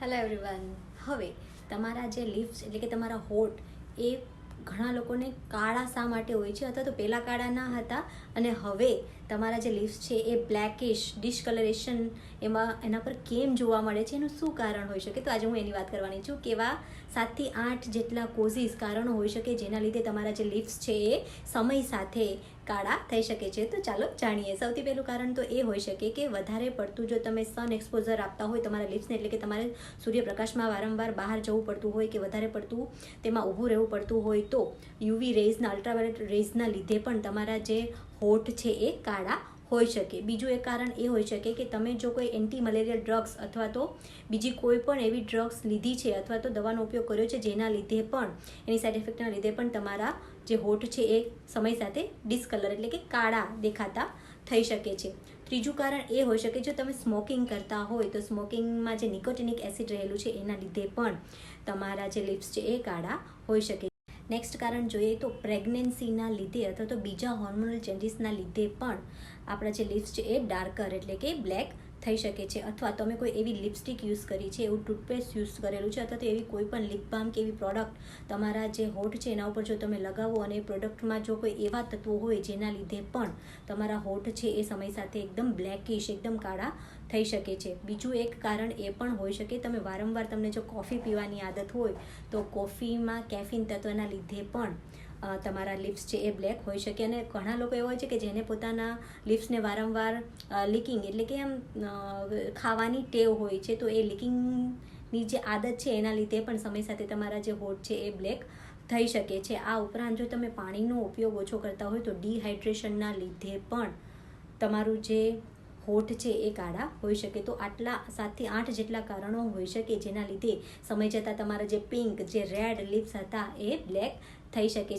Hello everyone હવે તમારા જે લિપ્સ એટલે કે તમારા હોઠ એ ઘણા લોકોને કાળા શા માટે હોય છે? અથવા તો પહેલાં કાળા ના હતા અને હવે તમારા જે લિપ્સ છે એ બ્લેકિશ ડિસ્કલરેશન એમાં એના પર કેમ જોવા મળે છે? એનું શું કારણ હોઈ શકે? તો આજે હું એની વાત કરવાની છું કેવા સાતથી આઠ જેટલા કોઝિસ કારણો હોઈ શકે જેના લીધે તમારા જે લિપ્સ છે એ સમય સાથે કાળા થઈ શકે છે. તો ચાલો જાણીએ. સૌથી પહેલું કારણ તો એ હોઈ શકે કે વધારે પડતું જો તમે સન એક્સપોઝર આપતા હોય તમારા લિપ્સને એટલે કે તમારે સૂર્યપ્રકાશમાં વારંવાર બહાર જવું પડતું હોય કે વધારે પડતું તેમાં ઊભું રહેવું પડતું હોય તો યુવી રેઝના અલ્ટ્રાવાયોલેટ રેઝના લીધે પણ તમારા જે હોઠ છે એ કાળા હોઈ શકે. બીજું એક કારણ એ હોઈ શકે કે તમે જો કોઈ એન્ટી મલેરિયલ ડ્રગ્સ અથવા તો બીજી કોઈ પણ એવી ડ્રગ્સ લીધી છે અથવા તો દવાનો ઉપયોગ કર્યો છે જેના લીધે પણ, એની સાઇડ ઇફેક્ટના લીધે પણ તમારા જે હોઠ છે એ સમય સાથે ડિસ્કલર એટલે કે કાળા દેખાતા થઈ શકે છે. ત્રીજું કારણ એ હોઈ શકે જો તમે સ્મોકિંગ કરતા હોય તો સ્મોકિંગમાં જે નિકોટિનિક એસિડ રહેલું છે એના લીધે પણ તમારા જે લિપ્સ છે એ કાળા હોઈ શકે નેક્સ્ટ કારણ જોઈએ તો પ્રેગ્નન્સીના લીધે અથવા તો બીજા હોર્મોનલ ચેન્જીસના લીધે પણ આપણા જે લિપ્સ છે એ ડાર્કર એટલે કે બ્લેક થઈ શકે છે અથવા તમે કોઈ એવી લિપસ્ટિક યુઝ કરી છે, એવું ટૂથપેસ્ટ યુઝ કરેલું છે અથવા તો એવી કોઈ પણ લિપબામ કે એવી પ્રોડક્ટ તમારા જે હોઠ છે એના ઉપર જો તમે લગાવો અને એ પ્રોડક્ટમાં જો કોઈ એવા તત્વો હોય જેના લીધે પણ તમારા હોઠ છે એ સમય સાથે એકદમ બ્લેકિશ એકદમ કાળા થઈ શકે છે. બીજું એક કારણ એ પણ હોઈ શકે, તમે વારંવાર તમને જો કોફી પીવાની આદત હોય તો કોફીમાં કેફીન તત્વના લીધે પણ તમારા લિપ્સ છે એ બ્લેક હોઈ શકે અને ઘણા લોકો એવા હોય છે કે જેને પોતાના લિપ્સને વારંવાર લિકિંગ એટલે કે આમ ખાવાની ટેવ હોય છે તો એ લિકિંગની જે આદત છે એના લીધે પણ સમય સાથે તમારા જે હોઠ છે એ બ્લેક થઈ શકે છે. આ ઉપરાંત જો તમે પાણીનો ઉપયોગ ઓછો કરતા હોય તો ડિહાઇડ્રેશનના લીધે પણ તમારું જે હોઠ છે એ કાળા હોઈ શકે. તો આટલા સાતથી આઠ જેટલા કારણો હોઈ શકે જેના લીધે સમય જતાં તમારા જે પિંક, જે રેડ લિપ્સ હતા એ બ્લેક થઈ શકે છે.